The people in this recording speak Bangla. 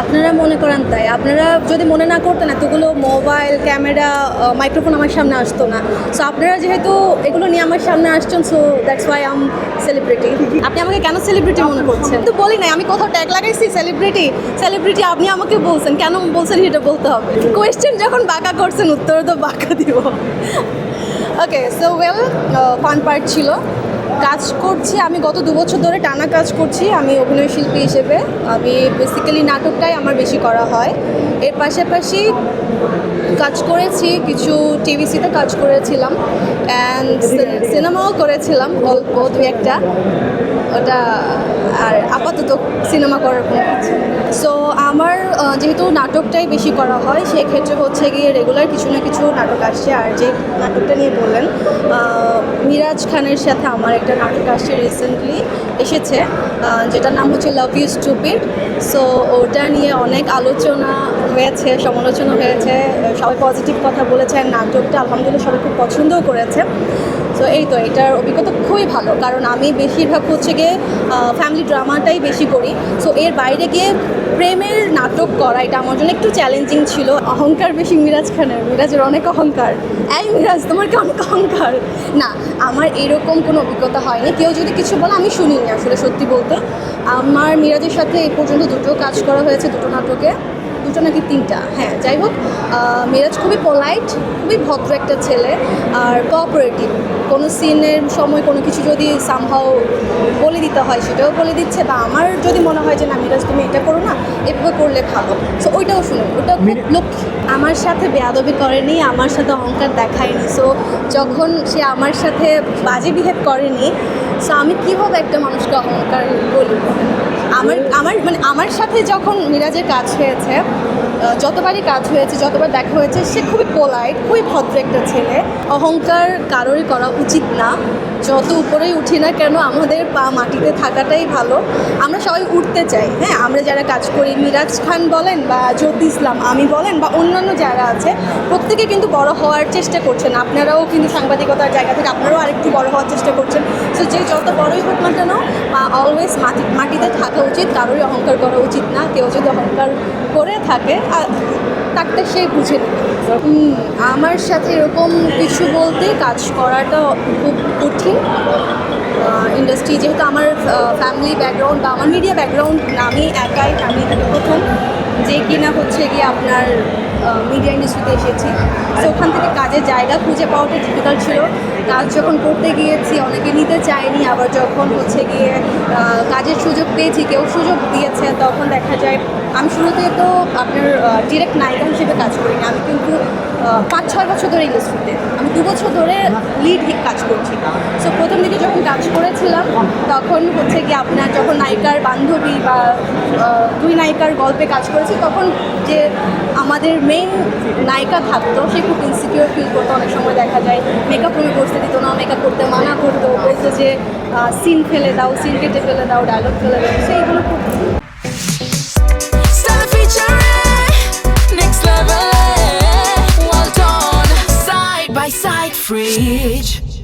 আপনারা মনে করেন তাই। আপনারা যদি মনে না করতেন এতগুলো মোবাইল, ক্যামেরা মাইক্রোফোন আমার সামনে আসতো না। সো আপনারা যেহেতু এগুলো নিয়ে আমার সামনে আসছেন so that's why I'm celebrity আপনি আমাকে কেন সেলিব্রিটি মনে করছেন? তো বলি নাই, আমি কোথাও ট্যাগ লাগাইছি সেলিব্রিটি সেলিব্রিটি আপনি আমাকে বলছেন, কেন বলছেন সেটা বলতে হবে? কোয়েশ্চেন যখন বাঁকা করছেন, উত্তর তো বাঁকা দিব। Okay so well fun part ছিল। কাজ করছি, আমি গত দু বছর ধরে টানা কাজ করছি, আমি অভিনয় শিল্পী হিসেবে। আমি বেসিক্যালি নাটকটাই আমার বেশি করা হয়। এর পাশাপাশি কাজ করেছি, কিছু টিভিসিতে কাজ করেছিলাম অ্যান্ড সিনেমাও করেছিলাম অল্প দু একটা। ওটা, আর আপাতত সিনেমা করার কোনো সো আমার যেহেতু নাটকটাই বেশি করা হয়, সেক্ষেত্রে হচ্ছে গিয়ে রেগুলার কিছু না কিছু নাটক আসছে। আর যে নাটকটা নিয়ে বললেন মিরাজ খানের সাথে আমার একটা নাটক আসছে রিসেন্টলি এসেছে। যেটার নাম হচ্ছে লাভ ইউ স্টুপিড সো ওটা নিয়ে অনেক আলোচনা হয়েছে, সমালোচনা হয়েছে, সবাই পজিটিভ কথা বলেছে নাটকটা আলহামদুলিল্লাহ সবাই খুব পছন্দও করেছে। তো এই তো, এটার অভিজ্ঞতা খুবই ভালো, কারণ আমি বেশিরভাগ হচ্ছে গিয়ে ফ্যামিলি ড্রামাটাই বেশি করি। সো এর বাইরে গিয়ে প্রেমের নাটক করা, এটা আমার জন্য একটু চ্যালেঞ্জিং ছিল। অহংকার বেশি মিরাজ খানের, মিরাজের অনেক অহংকার। এই মিরাজ, তোমার কি অনেক অহংকার? না, আমার এরকম কোনো অভিজ্ঞতা হয়নি। কেউ যদি কিছু বলে, আমি শুনিনি আসলে, সত্যি বলতে। আমার মিরাজের সাথে এই পর্যন্ত দুটো কাজ করা হয়েছে দুটো নাটকে। দুটো নাকি তিনটা। হ্যাঁ যাই হোক মিরাজ খুবই পোলাইট খুবই ভদ্র একটা ছেলে আর কোঅপারেটিভ কোনো সিনের সময় কোনো কিছু যদি সামহাও বলে দিতে হয় সেটাও বলে দিচ্ছে বা আমার যদি মনে হয় যে না মিরাজ তুমি এটা করো না এভাবে করলে ভালো। সো ওইটাও শুনুন ওটা লক্ষ্মী। আমার সাথে বেয়াদবি করেনি আমার সাথে অহংকার দেখায়নি। সো যখন সে আমার সাথে বাজে বিহেভ করেনি সো আমি কীভাবে একটা মানুষকে অহংকার বলি? আমার আমার মানে আমার সাথে যখন মিরাজের কাজ হয়েছে যতবারই কাজ হয়েছে, যতবার দেখা হয়েছে, সে খুবই পোলাইট খুবই ভদ্র একটা ছেলে। অহংকার কারোরই করা উচিত না। যত উপরেই উঠি না কেন, আমাদের পা মাটিতে থাকাটাই ভালো। আমরা সবাই উঠতে চাই হ্যাঁ? আমরা যারা কাজ করি, মিরাজ খান বলেন বা জ্যোতি ইসলাম, আমি বলেন বা অন্যান্য যারা আছে, প্রত্যেকে কিন্তু বড় হওয়ার চেষ্টা করছেন। আপনারাও কিন্তু সাংবাদিকতার জায়গা থেকে আপনারাও আরেকটু বড় হওয়ার চেষ্টা করছেন। সো যে যত বড়ই হোক না কেন অলওয়েজ মাটি, মাটিতে থাকা উচিত। কারোরই অহংকার করা উচিত না। কেউ যদি অহংকার করে থাকে তারটা সে বুঝে আমার সাথে এরকম কিছু বলতে কাজ করাটা খুব কঠিন। ইন্ডাস্ট্রি যেহেতু আমার ফ্যামিলি ব্যাকগ্রাউন্ড বা আমার মিডিয়া ব্যাকগ্রাউন্ড নামে একাই আমি প্রথম। যে কিনা হচ্ছে গিয়ে আপনার মিডিয়া ইন্ডাস্ট্রিতে এসেছি। তো ওখান থেকে কাজের জায়গা খুঁজে পাওয়াটা ডিফিকাল্ট ছিল। কাজ যখন করতে গিয়েছি, অনেকে নিতে চায়নি, আবার যখন হচ্ছে গিয়ে কাজের সুযোগ পেয়েছি, কেউ সুযোগ দিয়েছে, তখন দেখা যায়, আমি শুরুতে তো আপনার ডিরেক্ট নায়িকা হিসেবে কাজ করিনি। আমি কিন্তু পাঁচ ছয় বছর ধরে ইন্ডাস্ট্রিতে আমি দু বছর ধরে লিড কাজ করছি। সো পড়ছিলাম তখন হচ্ছে কি আপনার যখন নায়িকার বান্ধবী বা দুই নায়িকার গল্পে কাজ করেছি, তখন যে আমাদের মেইন নায়িকা থাকতো, সে খুব ইনসিকিউর ফিল করতো অনেক সময় দেখা যায় মেকআপ কোনো করতে দিত না মেকআপ করতে মানা করতো, বলতো যে সিন ফেলে দাও সিন কেটে ফেলে দাও ডায়লগ ফেলে দাও, সেইগুলো খুব Next.